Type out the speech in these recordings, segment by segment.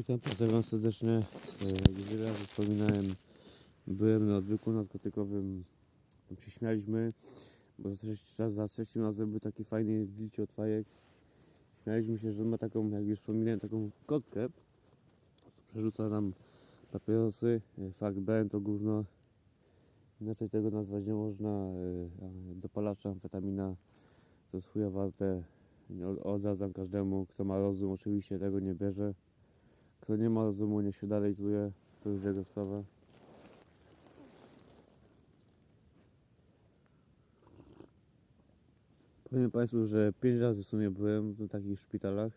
Witam, pozdrawiam serdecznie. E, Jak wiele razy wspominałem, byłem na odwyku narkotykowym, tam się śmialiśmy, bo za trzeci, za trzecim razem był taki fajny wilci od fajek. Śmialiśmy się, że on ma taką, jak już wspominałem, taką kotkę, co przerzuca nam papierosy. E, Fakt B to gówno. Inaczej tego nazwać nie można. E, a Dopalacza, amfetamina to jest chuja warte. Od- Odradzam każdemu, kto ma rozum, oczywiście tego nie bierze. Kto nie ma rozumu, nie się dalej czuje, to już jego sprawa. Powiem Państwu, że pięć razy w sumie byłem w takich szpitalach.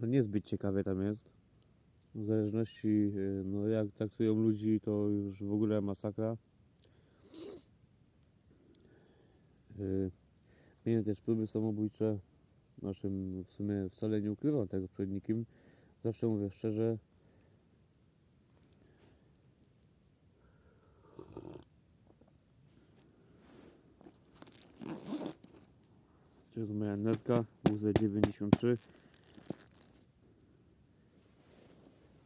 No niezbyt ciekawie tam jest. W zależności, y, no jak traktują ludzi, to już w ogóle masakra. Y, Miałem też próby samobójcze naszym w sumie wcale nie ukrywam tego przed nikim. Zawsze mówię szczerze. To jest moja netka WZ93.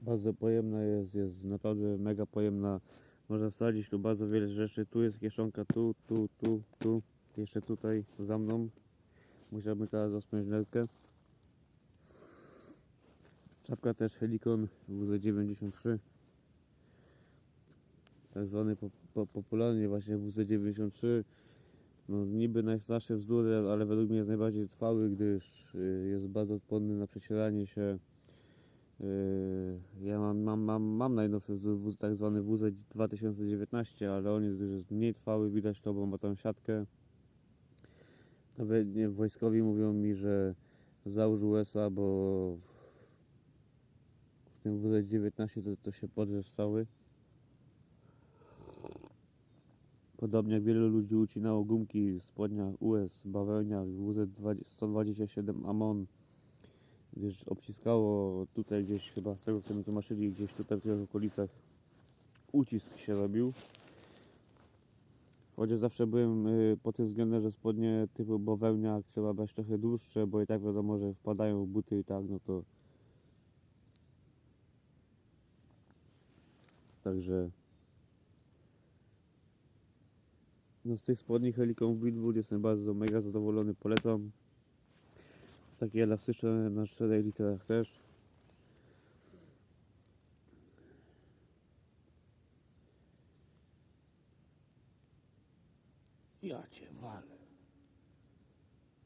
Bardzo pojemna jest, jest naprawdę mega pojemna. Można wsadzić tu bardzo wiele rzeczy. Tu jest kieszonka, tu, tu, tu, tu. Jeszcze tutaj za mną. Musiałbym teraz rozpiąć nerkę. Czapka też Helikon WZ93. Tak zwany po, po, popularnie właśnie WZ93. No niby najstarsze bzdury, ale według mnie jest najbardziej trwały, gdyż y, jest bardzo odporny na przecieranie się. Y, Ja mam, mam, mam, mam najnowszy wzór, tak zwany WZ 2019, ale on jest, jest mniej trwały, widać to, bo ma tą siatkę. Nawet nie, wojskowi mówią mi, że załóż USA, bo w tym WZ-19 to, to się podrzesz cały. Podobnie jak wielu ludzi ucinało gumki w spodniach US, bawełniach, WZ-127 Amon, gdyż obciskało tutaj gdzieś chyba z tego co mi tłumaczyli, gdzieś tutaj w tych okolicach ucisk się robił. Chociaż zawsze byłem y, po tym względem, że spodnie typu bawełniak trzeba brać trochę dłuższe, bo i tak wiadomo, że wpadają w buty i tak, no to... Także... No z tych spodni Helicon Wheatwood jestem bardzo mega zadowolony, polecam. Takie elastyczne na 4 literach też. Ja cię walę.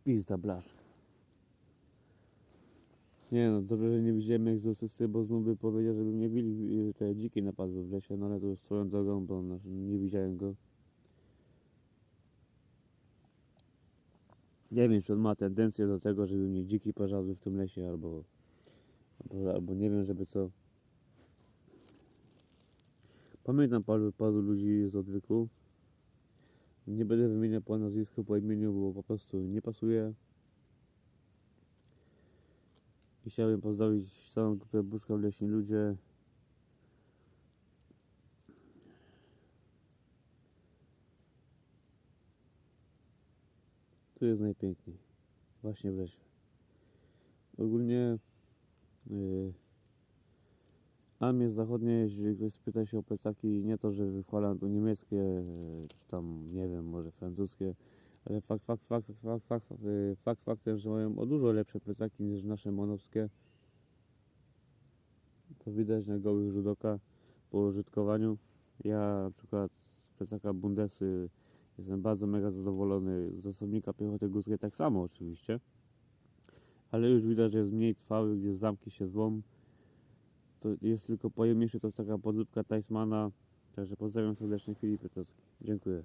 Pizda blaszka. Nie no, dobrze, że nie widziałem egzorcysty, bo znów by powiedział, żeby mnie wili, y, te dziki napadły w lesie, no ale to już swoją drogą, bo no, nie widziałem go. Nie wiem, czy on ma tendencję do tego, żeby mnie dziki pożarły w tym lesie, albo, albo, albo nie wiem, żeby co. Pamiętam paru, paru ludzi z odwyku. Nie będę wymieniał po nazwisku, po imieniu, bo po prostu nie pasuje. I chciałbym pozdrowić całą grupę Buszka w Leśni Ludzie. Tu jest najpiękniej. Właśnie w lesie. Ogólnie yy, Armie zachodnie, jeśli ktoś spyta się o plecaki, nie to, że wychwalam tu niemieckie, czy tam, nie wiem, może francuskie, ale fakt, fakt, fakt, fakt, fakt, fakt, yy, fakt faktem, że mają o dużo lepsze plecaki niż nasze monowskie. To widać na gołych judoka po użytkowaniu. Ja na przykład z plecaka Bundesy jestem bardzo mega zadowolony. Z osobnika piechoty górskiej tak samo oczywiście. Ale już widać, że jest mniej trwały, gdzie zamki się zwą. To jest tylko pojemniejszy, to jest taka podróbka Tajsmana. Także pozdrawiam serdecznie Filip Pytowski. Dziękuję.